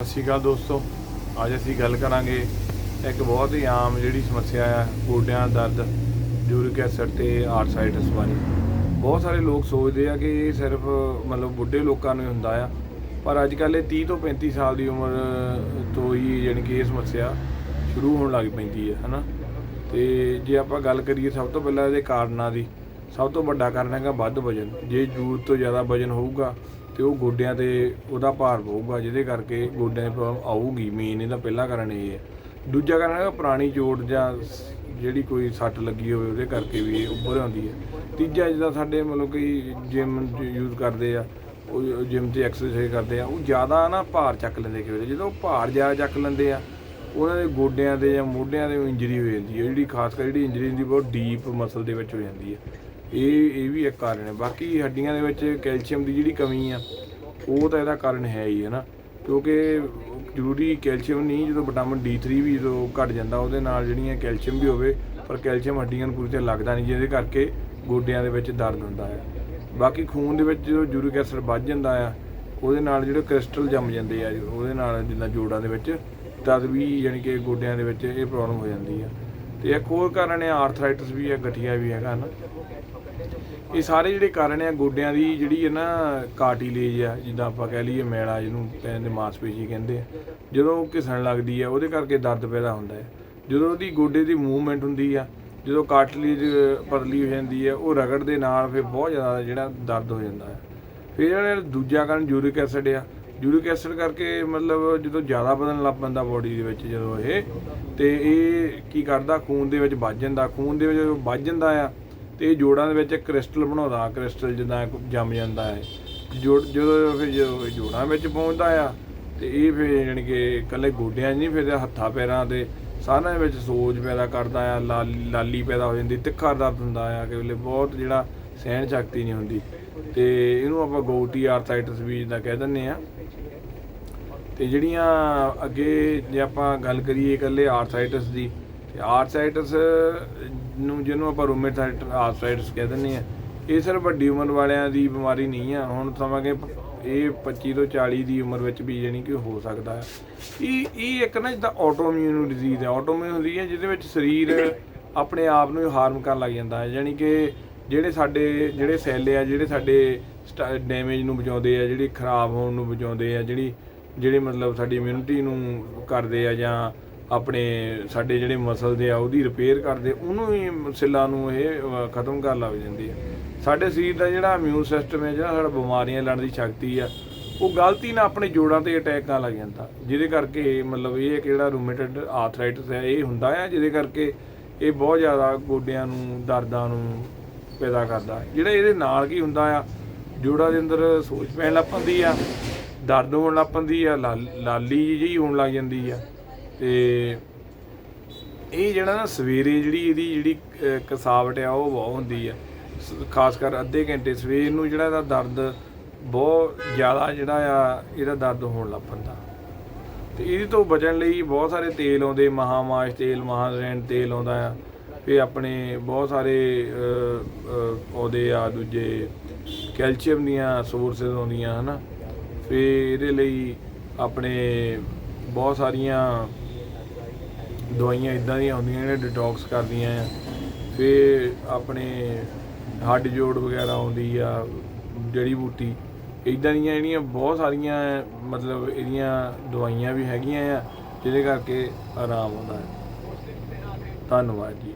ਸਤਿ ਸ਼੍ਰੀ ਅਕਾਲ ਦੋਸਤੋ। ਅੱਜ ਅਸੀਂ ਗੱਲ ਕਰਾਂਗੇ ਇੱਕ ਬਹੁਤ ਹੀ ਆਮ ਜਿਹੜੀ ਸਮੱਸਿਆ ਆ, ਗੋਡਿਆਂ ਦਾ ਦਰਦ, ਯੂਰਿਕ ਐਸਿਡ ਤੇ ਆਰਥਰਾਈਟਸ ਬਾਰੇ। ਬਹੁਤ ਸਾਰੇ ਲੋਕ ਸੋਚਦੇ ਆ ਕਿ ਇਹ ਸਿਰਫ ਮਤਲਬ ਬੁੱਢੇ ਲੋਕਾਂ ਨੂੰ ਹੀ ਹੁੰਦਾ ਆ, ਪਰ ਅੱਜ ਕੱਲ੍ਹ ਇਹ 30 ਤੋਂ 35 ਸਾਲ ਦੀ ਉਮਰ ਤੋਂ ਹੀ ਯਾਨੀ ਕਿ ਇਹ ਸਮੱਸਿਆ ਸ਼ੁਰੂ ਹੋਣ ਲੱਗ ਪੈਂਦੀ ਹੈ ਹਨਾ? ਤੇ ਜੇ ਆਪਾਂ ਗੱਲ ਕਰੀਏ ਸਭ ਤੋਂ ਪਹਿਲਾਂ ਇਹਦੇ ਕਾਰਨਾਂ ਦੀ, ਸਭ ਤੋਂ ਵੱਡਾ ਕਾਰਨ ਹੈਗਾ ਵੱਧ ਵਜਨ। ਜੇ ਜ਼ਰੂਰਤ ਤੋਂ ਜ਼ਿਆਦਾ ਵਜਨ ਹੋਊਗਾ ਤੇ ਉਹ ਗੋਡਿਆਂ ਤੇ ਉਹਦਾ ਭਾਰ ਪਊਗਾ, ਜਿਹਦੇ ਕਰਕੇ ਗੋਡਿਆਂ 'ਤੇ ਪ੍ਰੋਬਲਮ ਆਊਗੀ। ਮੇਨ ਇਹਦਾ ਪਹਿਲਾ ਕਾਰਨ ਇਹ ਹੈ। ਦੂਜਾ ਕਾਰਨ ਹੈਗਾ ਪੁਰਾਣੀ ਚੋਟ ਜਾਂ ਜਿਹੜੀ ਕੋਈ ਸੱਟ ਲੱਗੀ ਹੋਵੇ, ਉਹਦੇ ਕਰਕੇ ਵੀ ਇਹ ਉੱਭਰ ਆਉਂਦੀ ਹੈ। ਤੀਜਾ ਜਿਹਦਾ ਸਾਡੇ ਮਤਲਬ ਕਿ ਜਿਮ ਯੂਜ਼ ਕਰਦੇ ਆ, ਉਹ ਜਿਮ ਤੇ ਐਕਸਰਸਾਈਜ਼ ਕਰਦੇ ਆ, ਉਹ ਜ਼ਿਆਦਾ ਨਾ ਭਾਰ ਚੱਕ ਲੈਂਦੇ ਕਿ ਜਦੋਂ ਉਹ ਭਾਰ ਜ਼ਿਆਦਾ ਚੱਕ ਲੈਂਦੇ ਆ, ਉਹਨਾਂ ਦੇ ਗੋਡਿਆਂ ਦੇ ਜਾਂ ਮੋਢਿਆਂ ਦੇ ਇੰਜਰੀ ਹੋ ਜਾਂਦੀ ਹੈ। ਜਿਹੜੀ ਖਾਸ ਕਰ ਜਿਹੜੀ ਇੰਜਰੀ ਹੁੰਦੀ, ਬਹੁਤ ਡੀਪ ਮਸਲ ਦੇ ਵਿੱਚ ਹੋ ਜਾਂਦੀ ਹੈ। ਇਹ ਇਹ ਵੀ ਇੱਕ ਕਾਰਨ ਹੈ। ਬਾਕੀ ਹੱਡੀਆਂ ਦੇ ਵਿੱਚ ਕੈਲਸ਼ੀਅਮ ਦੀ ਜਿਹੜੀ ਕਮੀ ਆ, ਉਹ ਤਾਂ ਇਹਦਾ ਕਾਰਨ ਹੈ ਹੀ ਹੈ ਨਾ। ਕਿਉਂਕਿ ਜ਼ਰੂਰੀ ਕੈਲਸ਼ੀਅਮ ਨਹੀਂ, ਜਦੋਂ ਵਿਟਾਮਿਨ D3 ਵੀ ਜਦੋਂ ਘਟ ਜਾਂਦਾ, ਉਹਦੇ ਨਾਲ ਜਿਹੜੀਆਂ ਕੈਲਸ਼ੀਅਮ ਵੀ ਹੋਵੇ, ਪਰ ਕੈਲਸ਼ੀਅਮ ਹੱਡੀਆਂ ਨੂੰ ਪੂਰੀ ਤਰ੍ਹਾਂ ਲੱਗਦਾ ਨਹੀਂ, ਜਿਹਦੇ ਕਰਕੇ ਗੋਡਿਆਂ ਦੇ ਵਿੱਚ ਦਰਦ ਹੁੰਦਾ ਹੈ। ਬਾਕੀ ਖੂਨ ਦੇ ਵਿੱਚ ਜਦੋਂ ਯੂਰਿਕ ਐਸਿਡ ਵੱਧ ਜਾਂਦਾ ਆ, ਉਹਦੇ ਨਾਲ ਜਿਹੜੇ ਕ੍ਰਿਸਟਲ ਜੰਮ ਜਾਂਦੇ ਆ, ਉਹਦੇ ਨਾਲ ਜਿੱਦਾਂ ਜੋੜਾਂ ਦੇ ਵਿੱਚ, ਤਦ ਵੀ ਯਾਨੀ ਕਿ ਗੋਡਿਆਂ ਦੇ ਵਿੱਚ ਇਹ ਪ੍ਰੋਬਲਮ ਹੋ ਜਾਂਦੀ ਆ। ਤੇ ਇੱਕ ਹੋਰ ਕਾਰਨ ਹੈ, ਆਰਥਰਾਈਟਸ ਵੀ ਹੈ, ਗਠੀਆ ਵੀ ਹੈਗਾ ਨਾ। ਇਹ ਸਾਰੇ ਜਿਹੜੇ ਕਾਰਨ ਆ, ਗੋਡਿਆਂ ਦੀ ਜਿਹੜੀ ਹੈ ਨਾ ਕਾਰਟਿਲੇਜ ਆ, ਜਿੱਦਾਂ ਆਪਾਂ ਕਹਿ ਲਈਏ ਮੈਲਾ ਜਿਹਨੂੰ ਕਹਿੰਦੇ ਮਾਸਪੇਸ਼ੀ ਕਹਿੰਦੇ ਆ, ਜਦੋਂ ਉਹ ਘਿਸਣ ਲੱਗਦੀ ਆ, ਉਹਦੇ ਕਰਕੇ ਦਰਦ ਪੈਦਾ ਹੁੰਦਾ ਹੈ ਜਦੋਂ ਉਹਦੀ ਗੋਡੇ ਦੀ ਮੂਵਮੈਂਟ ਹੁੰਦੀ ਆ, ਜਦੋਂ ਕਾਰਟਿਲੇਜ ਪਤਲੀ ਹੋ ਜਾਂਦੀ ਹੈ ਉਹ ਰਗੜ ਦੇ ਨਾਲ ਫਿਰ ਬਹੁਤ ਜ਼ਿਆਦਾ ਜਿਹੜਾ ਦਰਦ ਹੋ ਜਾਂਦਾ ਹੈ ਫਿਰ ਜਿਹੜਾ ਦੂਜਾ ਕਾਰਨ ਯੂਰਿਕ ਐਸਿਡ ਆ। ਯੂਰਿਕ ਐਸਿਡ ਕਰਕੇ ਮਤਲਬ ਜਦੋਂ ਜ਼ਿਆਦਾ ਵਧਣ ਲੱਗ ਪੈਂਦਾ ਬੋਡੀ ਦੇ ਵਿੱਚ ਜਦੋਂ ਇਹ, ਤੇ ਇਹ ਕੀ ਕਰਦਾ, ਖੂਨ ਦੇ ਵਿੱਚ ਵੱਜ ਜਾਂਦਾ। ਖੂਨ ਦੇ ਵਿੱਚ ਵੱਜ ਜਾਂਦਾ ਆ ਤੇ ਇਹ ਜੋੜਾਂ ਦੇ ਵਿੱਚ ਕ੍ਰਿਸਟਲ ਬਣਾਉਂਦਾ, ਕ੍ਰਿਸਟਲ ਜਿੱਦਾਂ ਜੰਮ ਜਾਂਦਾ ਹੈ। ਜੋੜ ਜਦੋਂ ਫਿਰ ਜਦੋਂ ਇਹ ਜੋੜਾਂ ਵਿੱਚ ਪਹੁੰਚਦਾ ਆ, ਤੇ ਇਹ ਫਿਰ ਜਾਣੀ ਕਿ ਇਕੱਲੇ ਗੋਡਿਆਂ 'ਚ ਨਹੀਂ, ਫਿਰ ਹੱਥਾਂ ਪੈਰਾਂ ਤੇ ਸਾਰਿਆਂ ਦੇ ਵਿੱਚ ਸੋਜ ਪੈਦਾ ਕਰਦਾ ਆ, ਲਾਲ- ਲਾਲੀ ਪੈਦਾ ਹੋ ਜਾਂਦੀ, ਤਿੱਖਾ ਦਰਦ ਹੁੰਦਾ ਆ, ਕਿ ਵੇਲੇ ਬਹੁਤ ਜਿਹੜਾ ਸਹਿਣ ਸ਼ਕਤੀ ਨਹੀਂ ਹੁੰਦੀ। ਤੇ ਇਹਨੂੰ ਆਪਾਂ ਗੋਟੀ ਆਰਥਰਾਈਟਸ ਵੀ ਜਿੱਦਾਂ ਕਹਿ ਦਿੰਦੇ ਆ। ਤੇ ਜਿਹੜੀਆਂ ਅੱਗੇ ਜੇ ਆਪਾਂ ਗੱਲ ਕਰੀਏ ਇਕੱਲੇ ਆਰਥਰਾਈਟਸ ਦੀ ਤੇ ਆਰਥਰਾਈਟਸ ਨੂੰ ਜਿਹਨੂੰ ਆਪਾਂ ਰੂਮੇਟਾਇਡ ਆਰਥਰਾਈਟਸ ਕਹਿ ਦਿੰਦੇ ਆ ਇਹ ਸਿਰਫ ਵੱਡੀ ਉਮਰ ਵਾਲਿਆਂ ਦੀ ਬਿਮਾਰੀ ਨਹੀਂ ਆ। ਹੁਣ ਸਮਾਂਗੇ ਇਹ 25 ਤੋਂ 40 ਦੀ ਉਮਰ ਵਿੱਚ ਵੀ ਜਾਣੀ ਕਿ ਹੋ ਸਕਦਾ ਹੈ। ਇਹ ਇਹ ਇੱਕ ਨਾ ਜਿੱਦਾਂ ਆਟੋਇਮਿਊਨ ਡਿਜ਼ੀਜ਼ ਹੈ। ਆਟੋਇਮਿਊਨ ਹੁੰਦੀ ਹੈ ਜਿਹਦੇ ਵਿੱਚ ਸਰੀਰ ਆਪਣੇ ਆਪ ਨੂੰ ਹਾਰਮ ਕਰਨ ਲੱਗ ਜਾਂਦਾ ਹੈ। ਯਾਨੀ ਕਿ ਜਿਹੜੇ ਸਾਡੇ, ਜਿਹੜੇ ਸੈੱਲ ਆ, ਜਿਹੜੇ ਸਾਡੇ ਡੈਮੇਜ ਨੂੰ ਬਚਾਉਂਦੇ ਆ, ਜਿਹੜੀ ਖਰਾਬ ਹੋਣ ਨੂੰ ਬਚਾਉਂਦੇ ਆ, ਜਿਹੜੀ, ਜਿਹੜੇ ਮਤਲਬ ਸਾਡੀ ਇਮਿਊਨਿਟੀ ਨੂੰ ਕਰਦੇ ਆ ਜਾਂ ਆਪਣੇ ਸਾਡੇ ਜਿਹੜੇ ਮਸਲ ਦੇ ਆ, ਉਹਦੀ ਰਿਪੇਅਰ ਕਰਦੇ, ਉਹਨੂੰ ਹੀ ਸਿੱਲਾਂ ਨੂੰ ਇਹ ਖਤਮ ਕਰਨ ਲੱਗ ਜਾਂਦੀ ਹੈ ਸਾਡੇ ਸਰੀਰ ਦਾ ਜਿਹੜਾ ਇਮਿਊਨ ਸਿਸਟਮ ਹੈ, ਜਿਹੜਾ ਸਾਡਾ ਬਿਮਾਰੀਆਂ ਲੜਨ ਦੀ ਸ਼ਕਤੀ ਆ, ਉਹ ਗਲਤੀ ਨਾਲ ਆਪਣੇ ਜੋੜਾਂ ਤੇ ਅਟੈਕ ਕਰਨ ਲੱਗ ਜਾਂਦਾ। ਜਿਹਦੇ ਕਰਕੇ ਮਤਲਬ ਇਹ ਹੈ ਕਿ ਜਿਹੜਾ ਰੂਮੇਟਡ ਆਰਥਰਾਈਟਸ ਹੈ, ਇਹ ਹੁੰਦਾ ਹੈ ਜਿਹਦੇ ਕਰਕੇ ਇਹ ਬਹੁਤ ਜ਼ਿਆਦਾ ਗੋਡਿਆਂ ਨੂੰ, ਦਰਦਾਂ ਨੂੰ ਪੈਦਾ ਕਰਦਾ। ਜਿਹੜਾ ਇਹਦੇ ਨਾਲ ਕੀ ਹੁੰਦਾ ਆ, ਜੋੜਾਂ ਦੇ ਅੰਦਰ ਸੋਜ ਪੈਣ ਲੱਗ ਪੈਂਦੀ ਆ, ਦਰਦ ਹੋਣ ਲੱਗ ਪੈਂਦੀ ਆ ਲਾ- ਲਾਲੀ ਜਿਹੀ ਹੋਣ ਲੱਗ ਜਾਂਦੀ ਆ। ਤੇ ਇਹ ਜਿਹੜਾ ਨਾ ਸਵੇਰੇ ਜਿਹੜੀ ਇਹਦੀ ਜਿਹੜੀ ਕਸਾਵਟ ਆ, ਉਹ ਬਹੁਤ ਹੁੰਦੀ ਆ। ਸ- ਖਾਸ ਕਰ ਅੱਧੇ ਘੰਟੇ ਸਵੇਰ ਨੂੰ ਜਿਹੜਾ ਇਹਦਾ ਦਰਦ ਬਹੁਤ ਜ਼ਿਆਦਾ ਜਿਹੜਾ ਆ, ਇਹਦਾ ਦਰਦ ਹੋਣ ਲੱਗ ਪੈਂਦਾ। ਤੇ ਇਹਦੇ ਤੋਂ ਬਚਣ ਲਈ ਬਹੁਤ ਸਾਰੇ ਤੇਲ ਆਉਂਦੇ, ਮਹਾਮਾਸ਼ ਤੇਲ ਮਹਾਰੈਣ ਤੇਲ ਆਉਂਦਾ ਆ। ਫਿਰ ਆਪਣੇ ਬਹੁਤ ਸਾਰੇ ਆਉਂਦੇ ਆ, ਦੂਜੇ ਕੈਲਸ਼ੀਅਮ ਦੀਆਂ ਸੋਰਸਸ ਆਉਂਦੀਆਂ, ਹਨਾ। ਫਿਰ ਇਹਦੇ ਲਈ ਆਪਣੇ ਬਹੁਤ ਸਾਰੀਆਂ ਦਵਾਈਆਂ ਇਦਾਂ ਦੀਆਂ ਆਉਂਦੀਆਂ ਜਿਹੜੇ ਡਿਟੌਕਸ ਕਰਦੀਆਂ ਆ। ਫਿਰ ਆਪਣੇ ਹੱਡ ਜੋੜ ਵਗੈਰਾ ਆਉਂਦੀ ਆ, ਜੜੀ ਬੂਟੀ। ਇਦਾਂ ਦੀਆਂ ਜਿਹੜੀਆਂ ਬਹੁਤ ਸਾਰੀਆਂ, ਮਤਲਬ ਇਹਦੀਆਂ ਦਵਾਈਆਂ ਵੀ ਹੈਗੀਆਂ ਆ, ਜਿਹਦੇ ਕਰਕੇ ਆਰਾਮ ਆਉਂਦਾ। ਹੈ ਧੰਨਵਾਦ ਜੀ।